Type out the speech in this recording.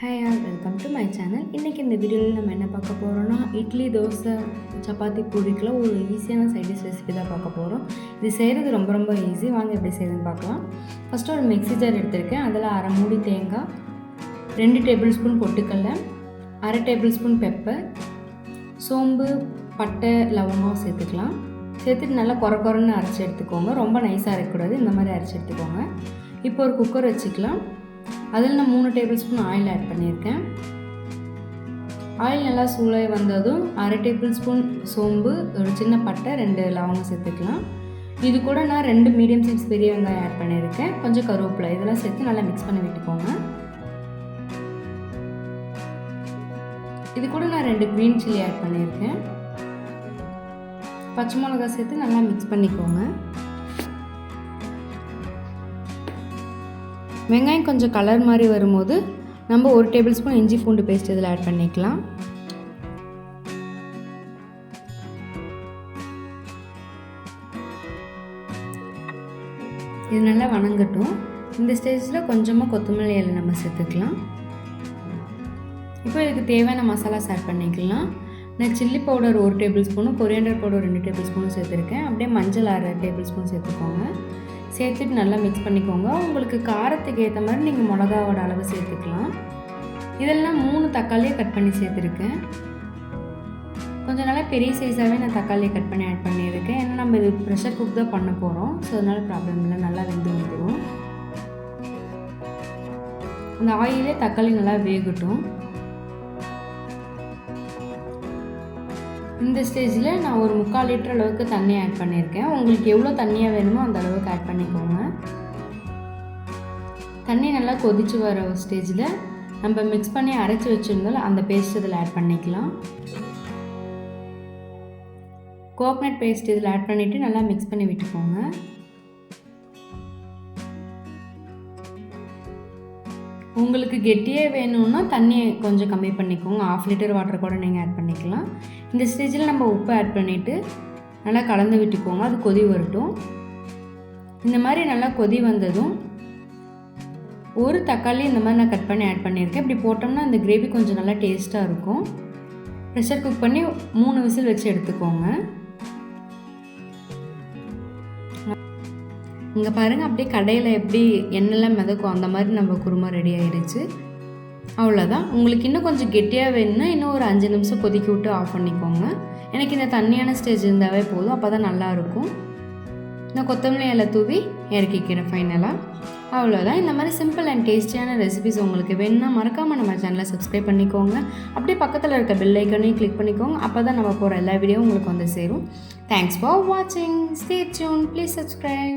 Hi all welcome to my channel இன்றைக்கி இந்த வீடியோவில் நம்ம என்ன பார்க்க போகிறோம்னா இட்லி தோசை சப்பாத்தி பூரிக்கெலாம் ஒரு ஈஸியான சைடிஷ் ரெசிபி தான் பார்க்க போகிறோம் இது செய்கிறது ரொம்ப ரொம்ப ஈஸி வாங்க எப்படி செய்யுதுன்னு பார்க்கலாம். ஃபஸ்ட்டு ஒரு மிக்ஸி ஜார் எடுத்திருக்கேன். அதில் அரை மூடி தேங்காய் ரெண்டு டேபிள் ஸ்பூன் பொட்டுக்கடலை அரை டேபிள் ஸ்பூன் பெப்பர் சோம்பு பட்டை லவங்கம் சேர்த்துக்கலாம். சேர்த்துட்டு நல்லா குறை குறைன்னு அரைச்சி எடுத்துக்கோங்க. ரொம்ப நைஸாக இருக்கக்கூடாது இந்த மாதிரி அரைச்சி எடுத்துக்கோங்க. இப்போ ஒரு குக்கர் வச்சுக்கலாம். அதில் நான் மூணு டேபிள் ஸ்பூன் ஆயில் ஆட் பண்ணியிருக்கேன். ஆயில் நல்லா சூடாகி வந்ததும் அரை டேபிள் ஸ்பூன் சோம்பு ஒரு சின்ன பட்டை ரெண்டு லவங்கம் சேர்த்துக்கலாம். இது கூட நான் ரெண்டு மீடியம் சைஸ் பெரிய வெங்காயம் ஆட் பண்ணியிருக்கேன். கொஞ்சம் கருவேப்பிலை இதெல்லாம் சேர்த்து நல்லா மிக்ஸ் பண்ணி விட்டுக்கோங்க. இது கூட நான் ரெண்டு க்ரீன் சில்லி ஆட் பண்ணியிருக்கேன். பச்சை மிளகா சேர்த்து நல்லா மிக்ஸ் பண்ணிக்கோங்க. வெங்காயம் கொஞ்சம் கலர் மாதிரி வரும்போது நம்ம ஒரு டேபிள் ஸ்பூன் இஞ்சி பூண்டு பேஸ்ட் இதில் ஆட் பண்ணிக்கலாம். இது நல்லா வணங்கட்டும். இந்த ஸ்டேஜில் கொஞ்சமாக கொத்தமல்லி இலை நம்ம சேர்த்துக்கலாம். இப்போ இதுக்கு தேவையான மசாலாஸ் ஆட் பண்ணிக்கலாம். நான் சில்லி பவுடர் ஒரு டேபிள் ஸ்பூனும் கொரியண்டர் பவுடர் ரெண்டு டேபிள் ஸ்பூனும் சேர்த்துருக்கேன். அப்படியே மஞ்சள் அரை டேபிள் ஸ்பூன் சேர்த்துக்கோங்க. சேர்த்துட்டு நல்லா மிக்ஸ் பண்ணிக்கோங்க. உங்களுக்கு காரத்துக்கு ஏற்ற மாதிரி நீங்கள் மிளகாவோட அளவு சேர்த்துக்கலாம். இதெல்லாம் மூணு தக்காளியை கட் பண்ணி சேர்த்துருக்கேன். கொஞ்சம் நல்லா பெரிய சைஸாகவே நான் தக்காளியை கட் பண்ணி ஆட் பண்ணியிருக்கேன். ஏன்னா நம்ம இது ப்ரெஷர் குக் தான் பண்ண போகிறோம் ஸோ அதனால் ப்ராப்ளம் இல்லை. நல்லா வெந்து வந்துடும் அந்த ஆயிலே தக்காளி நல்லா வேகட்டும். இந்த ஸ்டேஜில் நான் ஒரு முக்கால் லிட்டர் அளவுக்கு தண்ணி ஆட் பண்ணியிருக்கேன். உங்களுக்கு எவ்வளோ தண்ணியாக வேணுமோ அந்த அளவுக்கு ஆட் பண்ணிக்கோங்க. தண்ணி நல்லா கொதித்து வர ஸ்டேஜில் நம்ம மிக்ஸ் பண்ணி அரைச்சி வச்சுருந்தால் அந்த பேஸ்ட் இதில் ஆட் பண்ணிக்கலாம். கோக்னட் பேஸ்ட் இதில் ஆட் பண்ணிவிட்டு நல்லா மிக்ஸ் பண்ணி விட்டுக்கோங்க. உங்களுக்கு கெட்டியே வேணும்னா தண்ணியை கொஞ்சம் கம்மி பண்ணிக்கோங்க. ஆஃப் லிட்டர் வாட்டர் கூட நீங்கள் ஆட் பண்ணிக்கலாம். இந்த ஸ்டேஜில் நம்ம உப்பு ஆட் பண்ணிவிட்டு நல்லா கலந்து விட்டுக்கோங்க. அது கொதி வரட்டும். இந்த மாதிரி நல்லா கொதி வந்ததும் ஒரு தக்காளி இந்த மாதிரி நான் கட் பண்ணி ஆட் பண்ணியிருக்கேன். இப்படி போட்டோம்னா அந்த கிரேவி கொஞ்சம் நல்லா டேஸ்ட்டாக இருக்கும். ப்ரெஷர் குக் பண்ணி மூணு விசில் வச்சு எடுத்துக்கோங்க. இங்கே பாருங்கள் அப்படியே கடையில் எப்படி எண்ணெய்லாம் மிதக்கும் அந்த மாதிரி நம்ம குருமா ரெடி ஆகிடுச்சு அவ்வளோதான் உங்களுக்கு இன்னும் கொஞ்சம் கெட்டியாக வேணும்னா இன்னும் ஒரு அஞ்சு நிமிஷம் கொதிக்க விட்டு ஆஃப் பண்ணிக்கோங்க. எனக்கு இந்த தண்ணியான ஸ்டேஜ் இருந்தாவே போதும் அப்போ தான் நல்லாயிருக்கும் நான் கொத்தமல்லி இலை தூவி இறக்கிக்கிறேன் ஃபைனலாக அவ்வளோதான் இந்த மாதிரி சிம்பிள் அண்ட் டேஸ்டியான ரெசிபிஸ் உங்களுக்கு வேணும்னா மறக்காமல் நம்ம சேனலை சப்ஸ்கிரைப் பண்ணிக்கோங்க. அப்படியே பக்கத்தில் இருக்க பெல் ஐக்கனையும் கிளிக் பண்ணிக்கோங்க. அப்போ தான் நம்ம போகிற எல்லா வீடியோவும் உங்களுக்கு வந்து சேரும். தேங்க்ஸ் ஃபார் வாட்சிங் ஸ்டே டியூன் ப்ளீஸ் சப்ஸ்கிரைப்